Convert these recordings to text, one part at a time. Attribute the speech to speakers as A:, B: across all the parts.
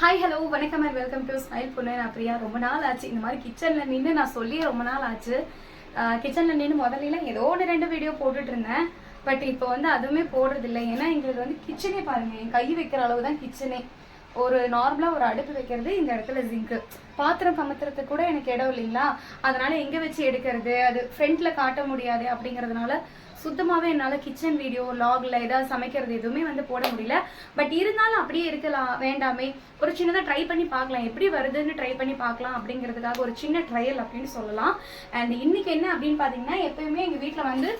A: Hi hello வணக்கம் and welcome to smile பொண்ணு நான் பிரியா. ரொம்ப நாள் ஆச்சு. இந்த மாதிரி கிச்சனில் நின்று நான் சொல்லி ரொம்ப நாள் ஆச்சு. கிச்சனில் நின்று முதல்ல ஏதோ ஒன்று ரெண்டு வீடியோ போட்டுட்டு இருந்தேன். பட் இப்போ வந்து அதுவுமே போடுறது இல்லை ஏன்னா எங்களுக்கு வந்து கிச்சனே பாருங்க. என் கை வைக்கிற அளவு தான் கிச்சனே ஒரு நார்மலாக ஒரு அடுப்பு வைக்கிறது இந்த இடத்துல ஜிங்க்கு பாத்திரம் கமத்துறதுக்கு கூட எனக்கு இடம் இல்லைங்களா? அதனால எங்கே வச்சு எடுக்கிறது? அது ஃப்ரண்ட்டில் காட்ட முடியாது அப்படிங்கிறதுனால சுத்தமாகவே என்னால் கிச்சன் வீடியோ லாகில் ஏதாவது சமைக்கிறது எதுவுமே வந்து போட முடியல. பட் இருந்தாலும் அப்படியே இருக்கலாம் வேண்டாமே. ஒரு சின்னதாக ட்ரை பண்ணி பார்க்கலாம். எப்படி வருதுன்னு ட்ரை பண்ணி பார்க்கலாம் அப்படிங்கிறதுக்காக ஒரு சின்ன ட்ரையல் அப்படின்னு சொல்லலாம். அண்ட் இன்னைக்கு என்ன அப்படின்னு பார்த்தீங்கன்னா எப்பயுமே எங்கள் வீட்டில் வந்து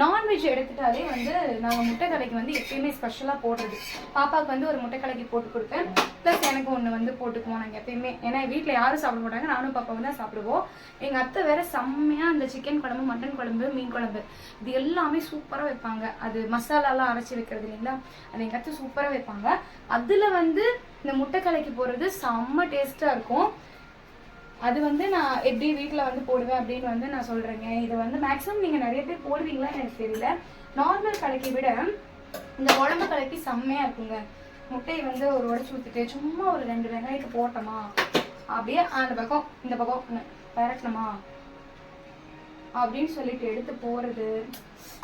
A: நான்வெஜ் எடுத்துட்டாலே வந்து நாங்கள் முட்டை வந்து எப்பயுமே ஸ்பெஷலாக போடுறது. பாப்பாவுக்கு வந்து ஒரு முட்டை போட்டு கொடுப்பேன். ப்ளஸ் எனக்கு ஒன்று வந்து போட்டுக்குவோம் நாங்கள் எப்பயுமே. ஏன்னா வீட்டில் யாரும் சாப்பிட மாட்டாங்க. நானும் பாப்பாவும் தான் சாப்பிடுவோம். எங்கள் அத்தை வேற செம்மையாக அந்த சிக்கன் குழம்பு மட்டன் குழம்பு மீன் குழம்பு. இது எல்லாம் எல்லாமே சூப்பராக வைப்பாங்க. அது மசாலாலாம் அரைச்சி வைக்கிறது இல்லைங்களா? அது எங்காச்சும் சூப்பராக வைப்பாங்க. அதில் வந்து இந்த முட்டை கலைக்கு போடுறது செம்ம டேஸ்ட்டாக இருக்கும். அது வந்து நான் எப்படி வீட்டில் வந்து போடுவேன் அப்படின்னு வந்து நான் சொல்கிறேங்க இதை வந்து மேக்ஸிமம் நீங்கள் நிறைய பேர் போடுவீங்களான்னு எனக்கு தெரியல. நார்மல் கலக்கி விட இந்த உடம்பு கலைக்கு செம்மையாக இருக்குங்க. முட்டையை வந்து ஒரு உடச்சி ஊற்றிட்டு சும்மா ஒரு ரெண்டு வெங்காயத்தை போட்டோமா? அப்படியே அந்த பக்கம் இந்த பக்கம் பரட்டணுமா? அப்படின்னு சொல்லிட்டு எடுத்து போகிறது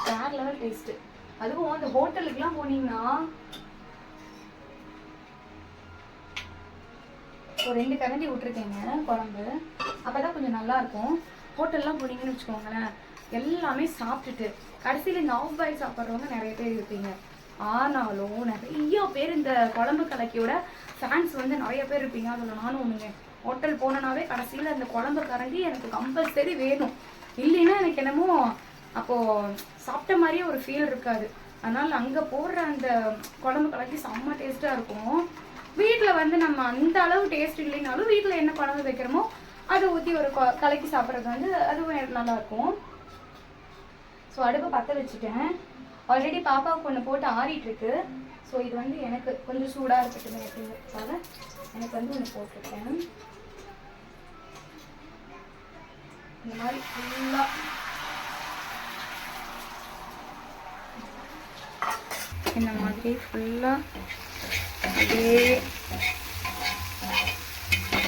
A: வேற லெவல் டேஸ்ட்டு அதுவும் அந்த ஹோட்டலுக்குலாம் போனீங்கன்னா ஒரு ரெண்டு கரண்டி விட்டுருக்கேங்க குழம்பு. அப்பதான் கொஞ்சம் நல்லா இருக்கும். ஹோட்டல்லாம் போனீங்கன்னு வச்சுக்கோங்களேன் எல்லாமே சாப்பிட்டுட்டு கடைசியில் இந்த ஆஃப் பாயில் சாப்பிட்றவங்க நிறைய பேர் இருப்பீங்க. ஆனாலும் நிறைய பேர் இந்த குழம்பு கலக்கியோட ஃபேன்ஸ் வந்து நிறைய பேர் இருப்பீங்க. அதில் நானும் ஒன்றுங்க ஹோட்டல் போனனாவே கடைசியில் அந்த குழம்பு கரண்டி எனக்கு கம்பல்சரி வேணும். இல்லைன்னா எனக்கு என்னமோ அப்போ சாப்பிட்ட மாதிரியே ஒரு ஃபீல் இருக்காது. அதனால அங்கே போடுற அந்த குழம்பு கலக்கி செம்ம டேஸ்ட்டாக இருக்கும். வீட்டில் வந்து நம்ம அந்த அளவு டேஸ்ட் இல்லைனாலும் வீட்டில் என்ன குழம்பு வைக்கிறோமோ அதை ஊற்றி ஒரு கொ- கலக்கி சாப்பிட்றது வந்து அதுவும் நல்லாயிருக்கும் நல்லா இருக்கும். ஸோ அடுப்பை பற்ற வச்சுட்டேன். ஆல்ரெடி பாப்பாவுக்கு ஒன்று போட்டு ஆறிட்டுருக்கு ஸோ இது வந்து எனக்கு கொஞ்சம் சூடாக இருக்கட்டும் அப்படிங்கிறதுக்காக எனக்கு வந்து ஒன்று போட்டிருக்கேன். இந்த மாதிரி ஃபுல்லாக இந்த மாதிரி ஃபுல்லாக அப்படியே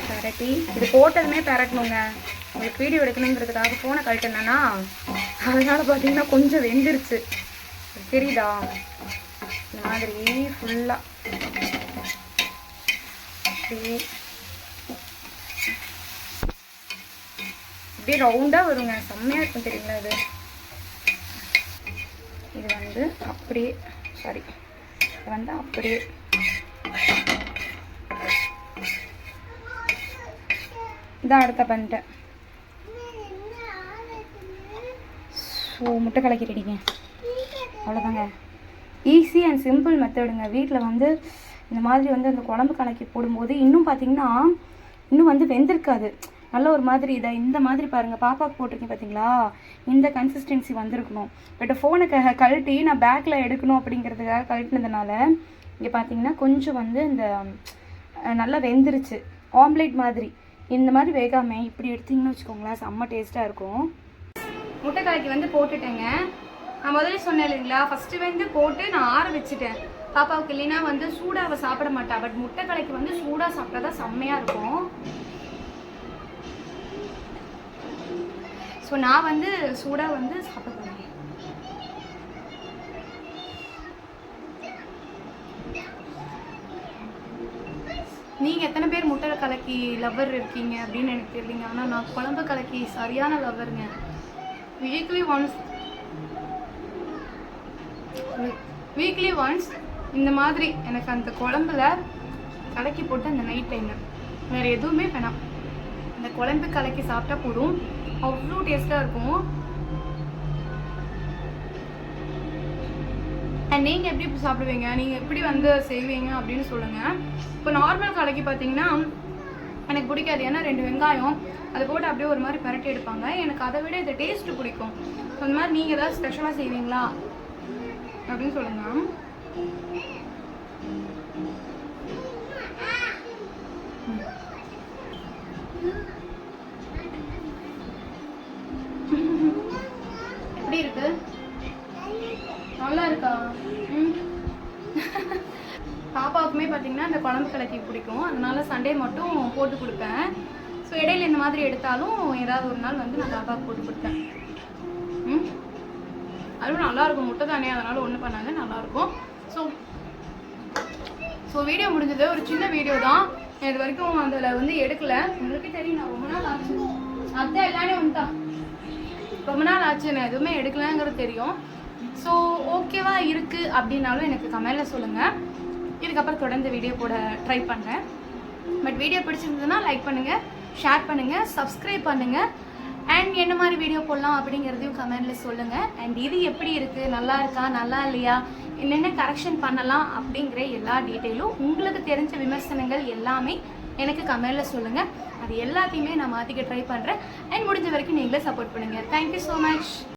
A: பரட்டி. இது போட்டதுமே பரட்டணுங்க. உங்களுக்கு வீடியோ எடுக்கணுங்கிறதுக்காக ஃபோனை கழட்டினேன்னா அதனால பார்த்தீங்கன்னா கொஞ்சம் வெந்துருச்சு. தெரியுதா? இந்த மாதிரி ஃபுல்லாக அப்படியே அப்படியே ரவுண்டாக வருங்க. செம்மையாக இருக்கும் தெரியுங்களா இது இது வந்து அப்படியே சாரி இது வந்து அப்படியே. இதான் அடுத்த பண்ணிட்டேன் ஸோ முட்டை கலக்கி ரெடிங்க அவ்வளோதாங்க ஈஸி அண்ட் சிம்பிள் மெத்தடுங்க வீட்டில் வந்து இந்த மாதிரி வந்து அந்த குழம்பு கலக்கி போடும்போது இன்னும் பார்த்தீங்கன்னா இன்னும் வந்து வெந்திருக்காது. நல்ல ஒரு மாதிரி இதை இந்த மாதிரி பாருங்கள் பாப்பாவுக்கு போட்டிருக்கேன் பார்த்தீங்களா இந்த கன்சிஸ்டன்சி வந்திருக்கணும். பட் ஃபோனை க கழட்டி நான் பேக்கில் எடுக்கணும் அப்படிங்கிறதுக்காக கழட்டினதுனால இங்கே பார்த்தீங்கன்னா கொஞ்சம் வந்து இந்த நல்லா வெந்துருச்சு. ஆம்லேட் மாதிரி. இந்த மாதிரி வேகாமல் இப்படி எடுத்தீங்கன்னு வச்சுக்கோங்களேன் செம்ம டேஸ்ட்டாக இருக்கும். முட்டைக்காய்க்கு வந்து போட்டுட்டேங்க. நான் முதல்ல சொன்னேன் இல்லைங்களா ஃபஸ்ட்டு வந்து போட்டு நான் ஆற வச்சுட்டேன். பாப்பாவுக்கு இல்லைன்னா வந்து சூடாக அவள் சாப்பிட மாட்டா. பட் முட்டை வந்து சூடாக சாப்பிட்டா தான் செம்மையாக இருக்கும். ஸோ நான் வந்து சூடாக வந்து சாப்பிட போகிறேன் நீங்கள் எத்தனை பேர் முட்டை கலக்கி லவ்வர் இருக்கீங்க அப்படின்னு எனக்கு தெரியலீங்க. ஆனால் நான் குழம்பு கலக்கி சரியான லவ்வருங்க வீக்லி ஒன்ஸ் வீக்லி ஒன்ஸ் இந்த மாதிரி எனக்கு அந்த குழம்புல கலக்கி போட்டு அந்த நைட் டைமில் வேறு எதுவுமே வேணாம். அந்த குழம்பு கலக்கி சாப்பிட்டா போதும். அவ்வளோ டேஸ்ட்டாக இருக்கும். நீங்கள் எப்படி சாப்பிடுவீங்க? நீங்கள் எப்படி வந்து செய்வீங்க அப்படின்னு சொல்லுங்கள் இப்போ நார்மல் கலக்கி பார்த்தீங்கன்னா எனக்கு பிடிக்காது. ஏன்னா ரெண்டு வெங்காயம் அதை போட்டு அப்படியே ஒரு மாதிரி பரட்டி எடுப்பாங்க. எனக்கு அதை விட இது டேஸ்ட்டு பிடிக்கும். அந்த மாதிரி நீங்கள் ஏதாவது ஸ்பெஷலாக செய்வீங்களா? அப்படின்னு சொல்லுங்க. எப்படி இருக்கு? நல்லா இருக்கா ம். பாப்பாவுக்குமே பார்த்தீங்கன்னா அந்த குழம்பு கலக்கி பிடிக்கும். அதனால சண்டே மட்டும் போட்டு கொடுப்பேன். ஸோ இடையில இந்த மாதிரி எடுத்தாலும் ஏதாவது ஒரு நாள் வந்து நான் பாப்பாவுக்கு போட்டு கொடுப்பேன். ம். அதுவும் நல்லா இருக்கும் முட்டை தானே அதனால ஒன்றும் பண்ணாங்க நல்லா இருக்கும் ஸோ ஸோ வீடியோ முடிஞ்சது. ஒரு சின்ன வீடியோ தான். இது வரைக்கும் அதில் வந்து எடுக்கல. உங்களுக்கே தெரியும் நான் ரொம்ப நாள் ஆச்சு. அத்தை எல்லாமே வந்துட்டான் ரொம்ப நாள் ஆச்சு நான் எதுவுமே எடுக்கலங்கிறது தெரியும். ஸோ ஓகேவா இருக்குது அப்படின்னாலும் எனக்கு கமெண்டில் சொல்லுங்கள் இதுக்கப்புறம் தொடர்ந்து வீடியோ போட ட்ரை பண்ணுறேன் பட் வீடியோ பிடிச்சிருந்ததுன்னா லைக் பண்ணுங்கள் ஷேர் பண்ணுங்கள் சப்ஸ்கிரைப் பண்ணுங்கள் அண்ட் என்ன மாதிரி வீடியோ போடலாம் அப்படிங்கிறதையும் கமெண்டில் சொல்லுங்கள் அண்ட் இது எப்படி இருக்குது நல்லா இருக்கா? நல்லா இல்லையா? என்னென்ன கரெக்ஷன் பண்ணலாம் அப்படிங்கிற எல்லா டீட்டெயிலும் உங்களுக்கு தெரிஞ்ச விமர்சனங்கள் எல்லாமே எனக்கு கமெண்டில் சொல்லுங்கள் அது எல்லாத்தையுமே நான் மாற்றிக்க ட்ரை பண்ணுறேன் அண்ட் முடிஞ்ச வரைக்கும் நீங்களே சப்போர்ட் பண்ணுங்கள் தேங்க்யூ ஸோ மச்